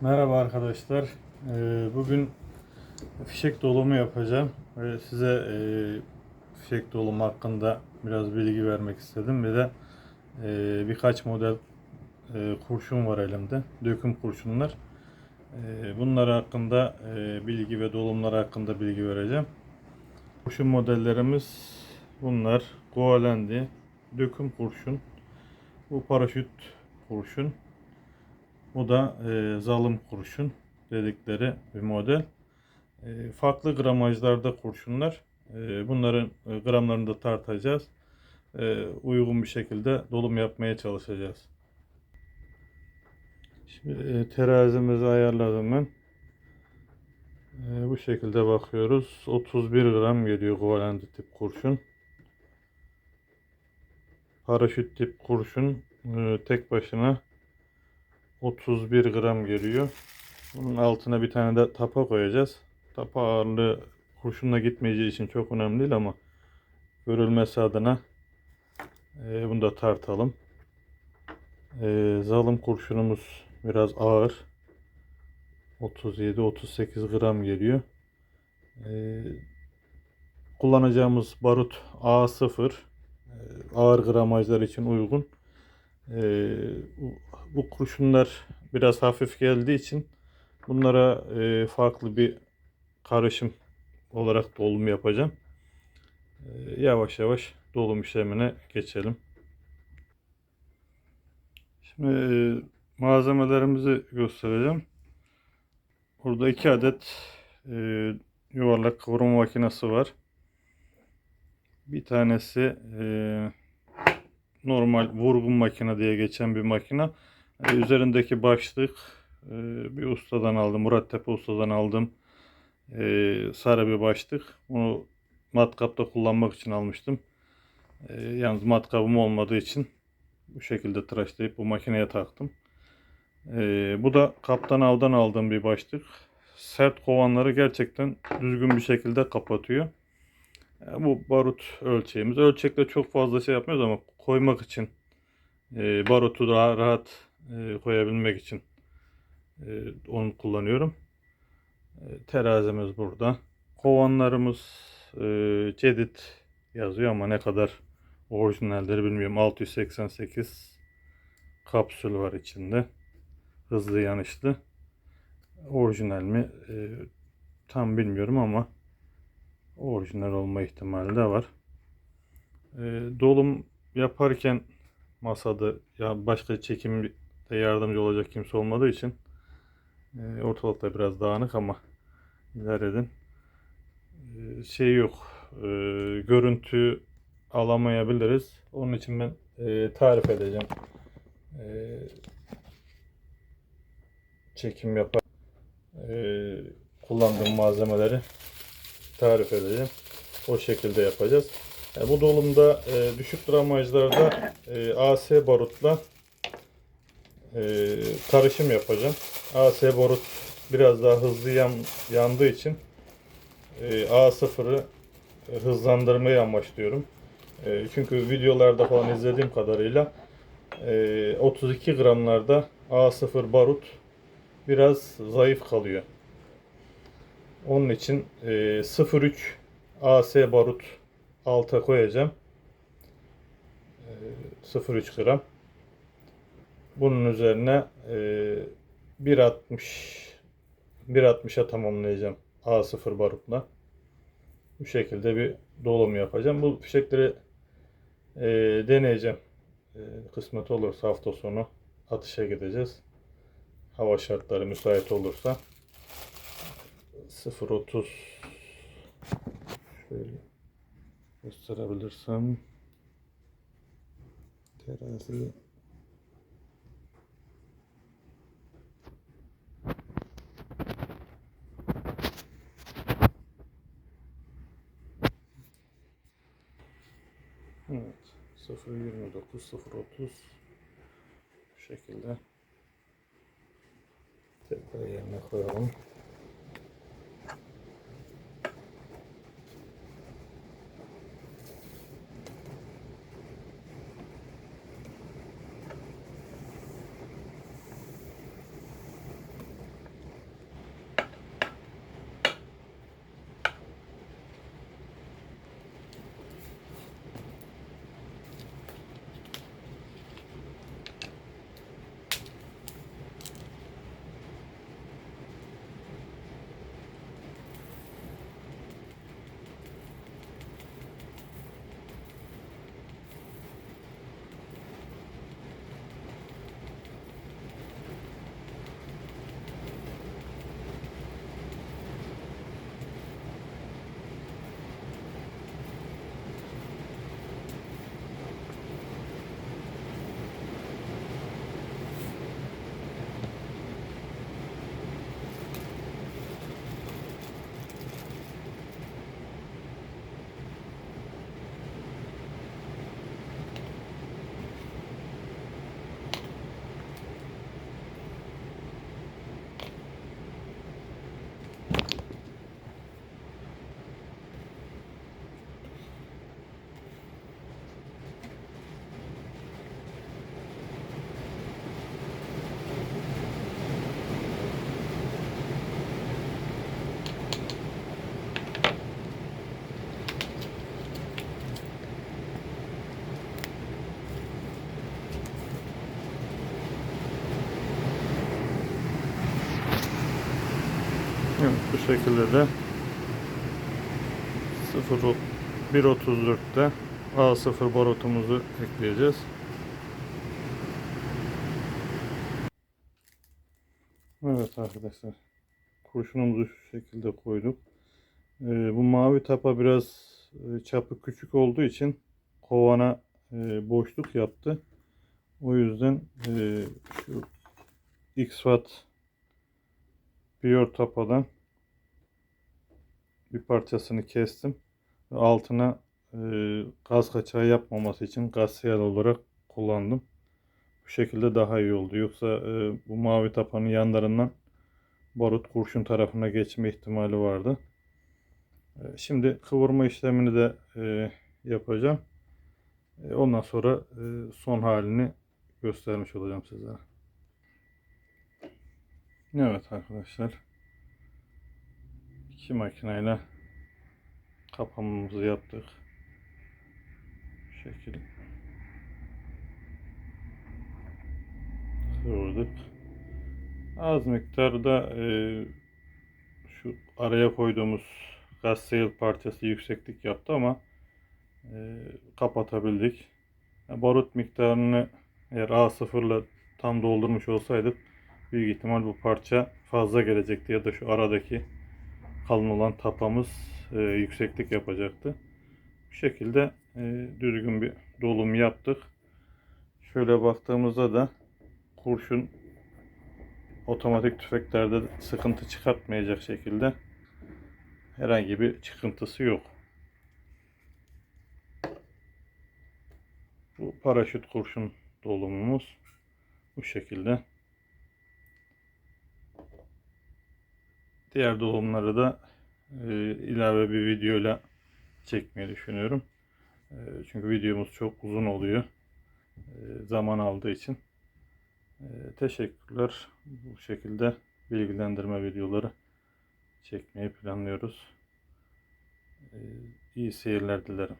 Merhaba arkadaşlar. Ee, Bugün fişek dolumu yapacağım ve size e, fişek dolumu hakkında biraz bilgi vermek istedim. Bir de e, birkaç model e, kurşun var elimde. Döküm kurşunlar. Bunlar hakkında bilgi ve dolumlar hakkında bilgi vereceğim. Kurşun modellerimiz bunlar. Goalendi, döküm kurşun, bu paraşüt kurşun, bu da e, zalim kurşun dedikleri bir model. E, farklı gramajlarda kurşunlar. E, bunların e, gramlarını da tartacağız. E, uygun bir şekilde dolum yapmaya çalışacağız. Şimdi e, terazimizi ayarladım ben. E, bu şekilde bakıyoruz. 31 gram geliyor Goalendi tip kurşun. Paraşüt tip kurşun e, tek başına 31 gram geliyor. Bunun altına bir tane de tapa koyacağız. Tapa ağırlığı kurşunla gitmeyeceği için çok önemli değil ama görülmesi adına e, bunu da tartalım. E, zalim kurşunumuz biraz ağır. 37-38 gram geliyor. E, kullanacağımız barut A0 e, ağır gramajlar için uygun. E, bu- kurşunlar biraz hafif geldiği için bunlara e, farklı bir karışım olarak dolum yapacağım. E, yavaş yavaş dolum işlemine geçelim. Şimdi e, malzemelerimizi göstereceğim. Burada iki adet e, yuvarlak kavurma makinesi var. Bir tanesi e, normal vurgun makine diye geçen bir makine. E, üzerindeki başlık e, bir ustadan aldım. Murat Tepe ustadan aldım. E, sarı bir başlık. Onu matkapta kullanmak için almıştım. E, yalnız matkabım olmadığı için bu şekilde tıraşlayıp bu makineye taktım. E, bu da kaptan avdan aldığım bir başlık. Sert kovanları gerçekten düzgün bir şekilde kapatıyor. E, Bu barut ölçeğimiz. Ölçekte çok fazla şey yapmıyoruz ama koymak için e, barutu daha rahat e, koyabilmek için e, onu kullanıyorum. E, terazimiz burada. Kovanlarımız e, Cedit yazıyor ama ne kadar orijinalleri bilmiyorum. 688 kapsül var içinde. Hızlı yanışlı. Orijinal mi? E, tam bilmiyorum ama orijinal olma ihtimali de var. E, dolum yaparken masada ya başka çekim de yardımcı olacak kimse olmadığı için e, ortalıkta biraz dağınık ama idare edin. E, şey yok. E, görüntü alamayabiliriz. Onun için ben e, tarif edeceğim. E, çekim yapar. E, kullandığım malzemeleri tarif edeceğim. O şekilde yapacağız. E, bu dolumda e, düşük gramajlarda e, AC barutla e, karışım yapacağım. AC barut biraz daha hızlı yan, yandığı için e, A0'ı e, hızlandırmayı amaçlıyorum. E, çünkü videolarda falan izlediğim kadarıyla e, 32 gramlarda A0 barut biraz zayıf kalıyor. Onun için e, 0.3 AC barut alta koyacağım. E, 0.3 gram. Bunun üzerine e, 1.60 1.60'a tamamlayacağım A0 barutla. Bu şekilde bir dolum yapacağım. Bu fişekleri e, deneyeceğim. E, kısmet olursa hafta sonu atışa gideceğiz. Hava şartları müsait olursa 0.30 şöyle gösterebilirsem. Terazi. Evet 0.29 0.30 bu şekilde. Tekrar yerine koyalım. Şekilde de 0 1.34'te A0 barutumuzu ekleyeceğiz. Evet arkadaşlar. Kurşunumuzu şu şekilde koyduk. Ee, bu mavi tapa biraz e, çapı küçük olduğu için kovana e, boşluk yaptı. O yüzden e, şu X-Watt Biyor tapadan bir parçasını kestim. Altına e, gaz kaçağı yapmaması için gaz siyal olarak kullandım. Bu şekilde daha iyi oldu. Yoksa e, bu mavi tapanın yanlarından barut kurşun tarafına geçme ihtimali vardı. E, şimdi kıvırma işlemini de yapacağım. Ondan sonra son halini göstermiş olacağım sizlere. Evet arkadaşlar. İki makineyle kapamamızı yaptık. Bu şekilde. Kıvırdık. Az miktarda e, şu araya koyduğumuz gaz seyir parçası yükseklik yaptı ama e, kapatabildik. Ya barut miktarını eğer A0 ile tam doldurmuş olsaydık büyük ihtimal bu parça fazla gelecekti ya da şu aradaki kalın olan tapamız e, yükseklik yapacaktı. Bu şekilde e, düzgün bir dolum yaptık. Şöyle baktığımızda da kurşun otomatik tüfeklerde sıkıntı çıkartmayacak şekilde herhangi bir çıkıntısı yok. Bu paraşüt kurşun dolumumuz bu şekilde. Diğer dolumları da e, ilave bir videoyla çekmeyi düşünüyorum. E, çünkü videomuz çok uzun oluyor. E, zaman aldığı için. E, teşekkürler. Bu şekilde bilgilendirme videoları çekmeyi planlıyoruz. E, iyi seyirler dilerim.